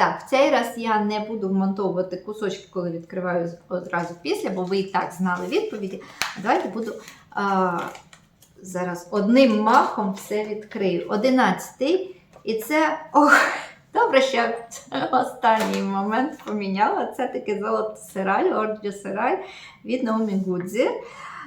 Так, в цей раз я не буду вмонтовувати кусочки, коли відкриваю одразу після, бо ви і так знали відповіді. Давайте буду а, зараз одним махом все відкрию. Одинадцятий. І це. Ох, добре, що останній момент поміняла. Це таке золото сираль, орджо сираль від Наумі Гудзі.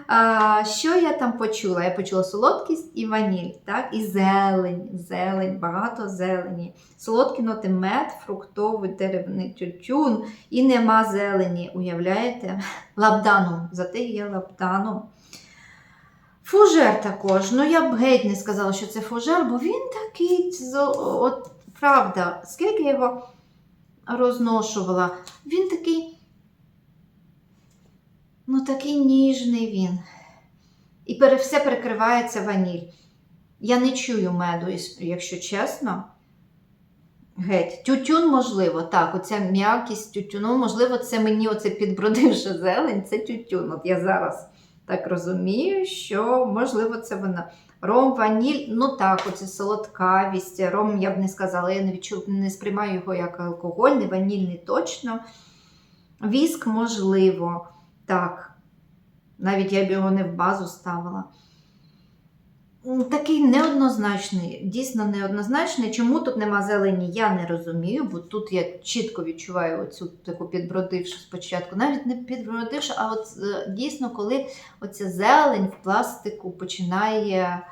А, що я там почула? Я почула солодкість і ваніль, так? і зелень, зелень, багато зелені. Солодкі ноти мед, фруктовий деревний тютюн і нема зелені. Уявляєте? Лабданом. Зате є лабданом. Фужер також. Ну я б геть не сказала, що це фужер, бо він такий, от правда, скільки я його розношувала, він такий. Ну, такий ніжний він. І все перекривається ваніль. Я не чую меду, якщо чесно. Геть. Тютюн, можливо, так, оця м'якість тютюну, можливо, це мені оце підбродивша зелень, це тютюн. От я зараз так розумію, що можливо це вона. Ром, ваніль, ну так, оце солодкавість. Ром, я б не сказала, я не відчув, не сприймаю його як алкогольний, ванільний точно. Віск, можливо, так. Навіть я б його не в базу ставила. Такий неоднозначний, дійсно неоднозначний. Чому тут нема зелені, я не розумію, бо тут я чітко відчуваю оцю таку підбродившу спочатку. Навіть не підбродившу, а от е, дійсно, коли оця зелень в пластику починає.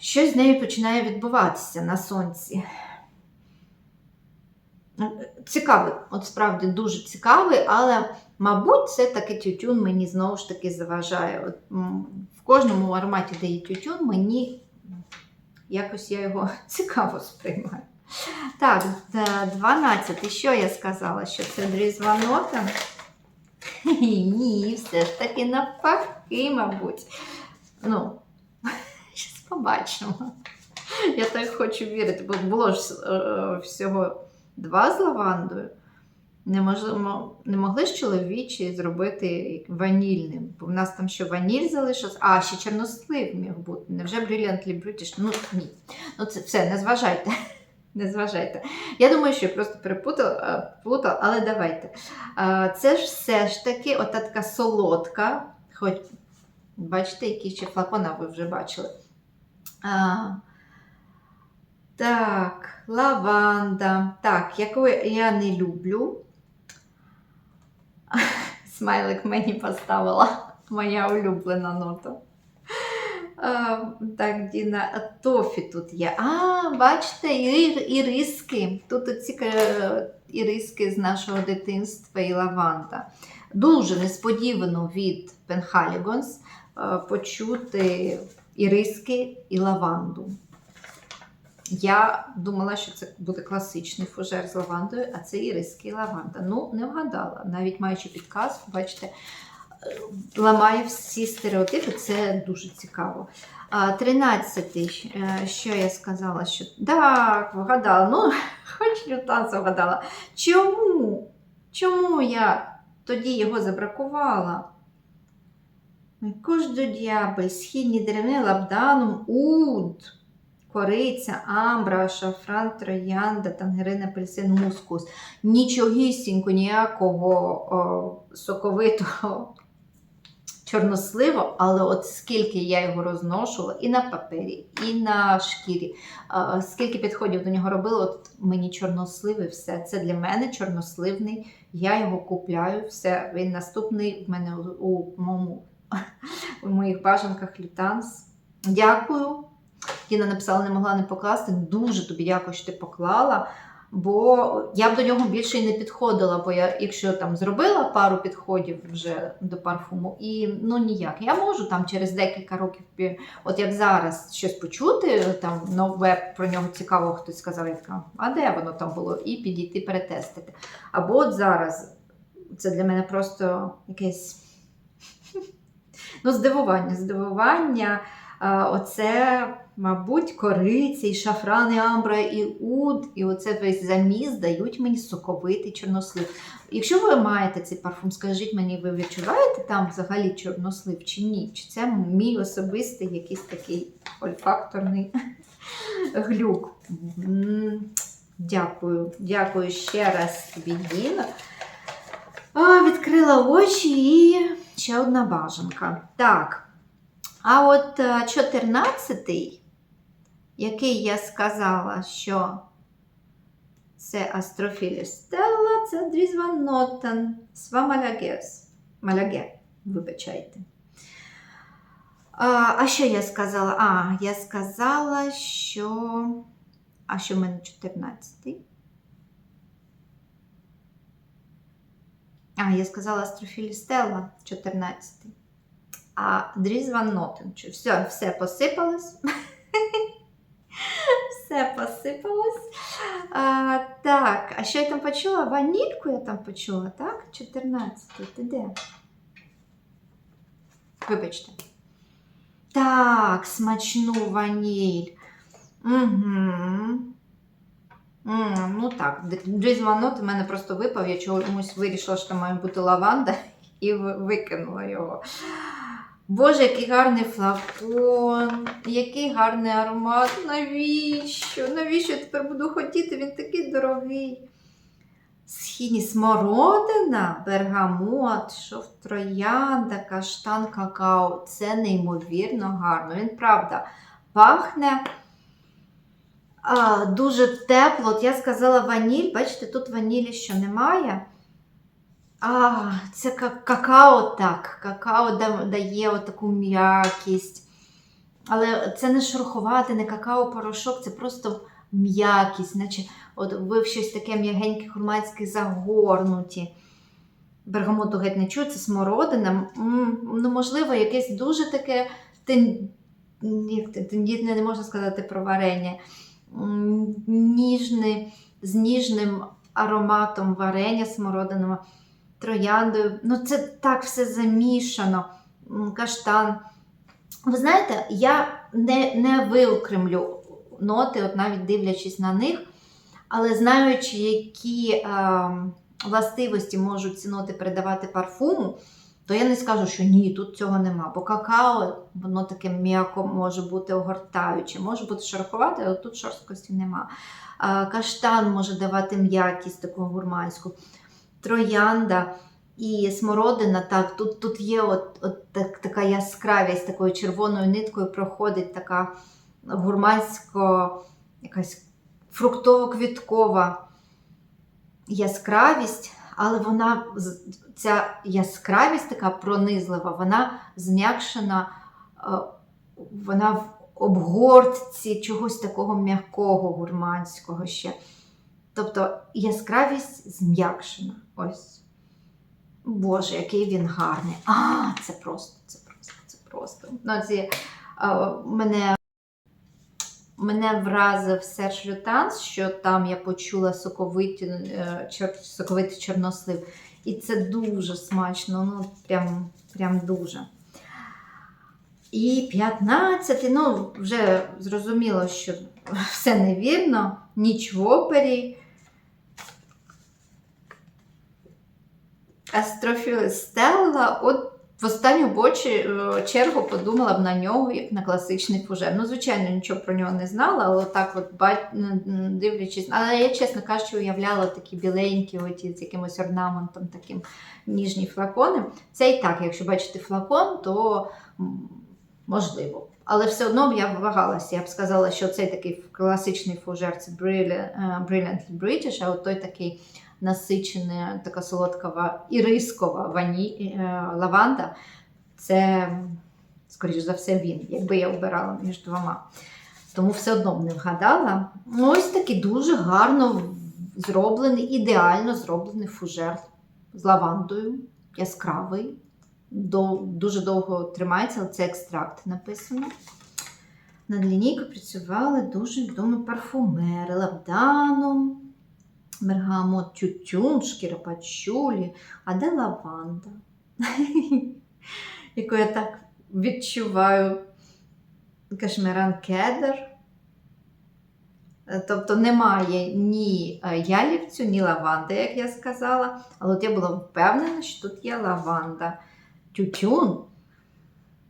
Щось з нею починає відбуватися на сонці. Цікавий, от справді дуже цікавий, але, мабуть, це таки тютюн мені знову ж таки заважає. От, в кожному ароматі, де є тютюн, мені якось я його цікаво сприймаю. Так, д- 12. Що я сказала? Що це дрізва нота? Ні, все ж таки навпаки, мабуть. Ну, щось побачимо. Я так хочу вірити, бо було ж е, всього два з лавандою. Не, не могли ж чоловічі зробити ванільним, бо в нас там ще ваніль залишилось, а ще чорнослив міг бути. Невже Brilliantly British? Ну ні. Ну це все, не зважайте. Не зважайте. Я думаю, що я просто перепутала, плутала, але давайте. Е, Це ж все ж таки ота така солодка, хоч бачите, які ще флакона ви вже бачили. Так, лаванда. Так, яку я не люблю. Смайлик мені поставила моя улюблена нота. Так, Діна, тофі тут є. А, бачите, іриски. Тут оці е, іриски з нашого дитинства і лаванда. Дуже несподівано від Пенхалігонс почути іриски і лаванду. Я думала, що це буде класичний фужер з лавандою, а це іриски лаванда. Ну, не вгадала. Навіть маючи підказку, бачите, е, ламає всі стереотипи, це дуже цікаво. А, Тринадцятий, е, що я сказала, що так, вгадала. Ну, хоч лютанця вгадала. Чому? Чому я тоді його забракувала? Кожду діабель, східні деревини, лабданум, уд, кориця, амбра, шафран, троянда, тангерин, апельсин, мускус. Нічогісінько, ніякого о, соковитого чорносливу, але от скільки я його розношувала і на папері, і на шкірі, а, скільки підходів до нього робила, от мені чорносливий, все. Це для мене чорносливний. Я його купляю, все. Він наступний в мене у моєму у моїх бажанках лютанс. Дякую. Тіна написала, не могла не покласти. Дуже тобі що ти поклала. Бо я б до нього більше і не підходила, бо я, якщо там зробила пару підходів вже до парфуму, і ну ніяк. Я можу там через декілька років, от як зараз щось почути, там нове про нього цікаво, хтось сказав, я така, а де воно там було, і підійти перетестити. Або от зараз це для мене просто якесь ну, здивування, здивування. Оце, мабуть, кориця, і шафран, і амбра, і уд, і оце весь заміс дають мені соковитий чорнослив. Якщо ви маєте цей парфум, скажіть мені, ви відчуваєте там взагалі чорнослив чи ні? Чи це мій особистий якийсь такий ольфакторний глюк? Дякую, дякую ще раз тобі. Відкрила очі і ще одна бажанка. Так. А от 14-й, який я сказала, що це Астрофіліс Стелла, це Дрізван Свамалягес. Маляге, вибачайте. А, а що я сказала? А, я сказала, що. А що в мене 14-й? А, я сказала Астрофіліс Стелла 14-й. А Дрізван Нотен. Все, все посипалось. Все посипалось. А, так, а що я там почула? Ванільку я там почула, так? 14 Ти де? Вибачте. Так, смачну ваніль. Угу. М, ну так, Нот у мене просто випав, я чомусь вирішила, що має бути лаванда, і викинула його. Боже, який гарний флакон, який гарний аромат. Навіщо? Навіщо я тепер буду хотіти? Він такий дорогий. Східні смородина, бергамот, шов троянда, каштан, какао. Це неймовірно гарно. Він правда пахне а, дуже тепло. От я сказала ваніль, бачите, тут ванілі що немає. А, це ка- какао так. Какао да- дає таку м'якість. Але це не шурхувати, не какао-порошок, це просто м'якість, наче от ви в щось таке м'ягеньке хурмацьке загорнуті. Бергамоту геть не чую, це смородина. М, ну, можливо, якесь дуже таке тен... тендітне, не можна сказати про варення. М, Ніжне, з ніжним ароматом варення смородиного, трояндою. Ну, це так все замішано. Каштан. Ви знаєте, я не, не виокремлю ноти, от навіть дивлячись на них, але знаючи, які е, властивості можуть ці ноти передавати парфуму, то я не скажу, що ні, тут цього нема. Бо какао, воно таке м'яко може бути огортаюче, може бути шероховате, але тут шорсткості нема. А, каштан може давати м'якість таку гурманську. Троянда і смородина, так, тут, тут є от, от так, така яскравість, такою червоною ниткою проходить така гурмансько, якась фруктово-квіткова яскравість, але вона ця яскравість така пронизлива, вона зм'якшена, е, вона в обгортці чогось такого м'якого гурманського ще. Тобто яскравість зм'якшена. Ось. Боже, який він гарний. А, це просто, це просто, це просто. Ну, ці, е, мене, мене вразив Серж Лютанс, що там я почула соковиті, е, чор, соковитий чорнослив. І це дуже смачно, ну прям, прям дуже. І 15, ну, вже зрозуміло, що все невірно, ніч в опері. Астрофіл Стелла, от в останню е, чергу подумала б на нього як на класичний фужер. Ну, звичайно, нічого про нього не знала, але так от дивлячись. Але я, чесно кажучи, уявляла такі біленькі, оті з якимось орнаментом, таким ніжні флакони. Це і так, якщо бачите флакон, то можливо. Але все одно я вагалася. Я б сказала, що цей такий класичний фужер це Brilliant, е, British, а от той такий насичена, така солодкова ірискова вані, е, лаванда. Це, скоріш за все, він, якби я обирала між двома. Тому все одно б не вгадала. Ну, Ось такий дуже гарно зроблений, ідеально зроблений фужер з лавандою, яскравий. Дуже довго тримається, але це екстракт написано. Над лінійкою працювали дуже відомі парфумери Лавданом, Бергамот Тютюн, шкіра пачулі, а де лаванда? Яку я так відчуваю кашмиран кедр. Е, Тобто немає ні е, ялівцю, ні лаванди, як я сказала. Але от я була впевнена, що тут є лаванда. Тютюн.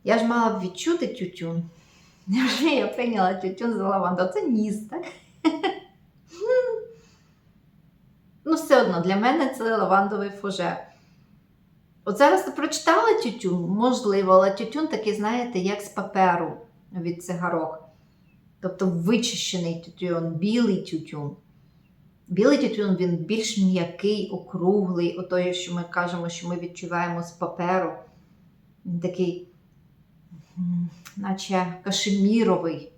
Я ж мала б відчути тютюн. Невже я прийняла тютюн за лаванду? Це ніс, так? Ну, все одно, для мене це лавандовий фуже. От зараз прочитала тютюн, можливо, але тютюн такий, знаєте, як з паперу від цигарок. Тобто вичищений тютюн, білий тютюн. Білий тютюн він більш м'який, округлий, отой, що ми кажемо, що ми відчуваємо з паперу. Він такий, наче кашеміровий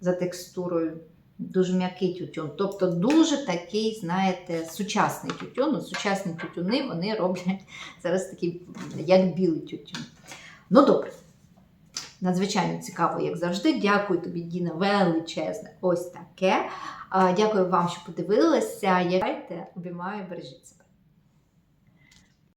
за текстурою. Дуже м'який тютюн. Тобто дуже такий, знаєте, сучасний тютюн. Сучасні тютюни вони роблять зараз такий, як білий тютюн. Ну, добре. Надзвичайно цікаво, як завжди. Дякую тобі, Діна, величезне. Ось таке. Дякую вам, що подивилися. Обіймаю, бережіться.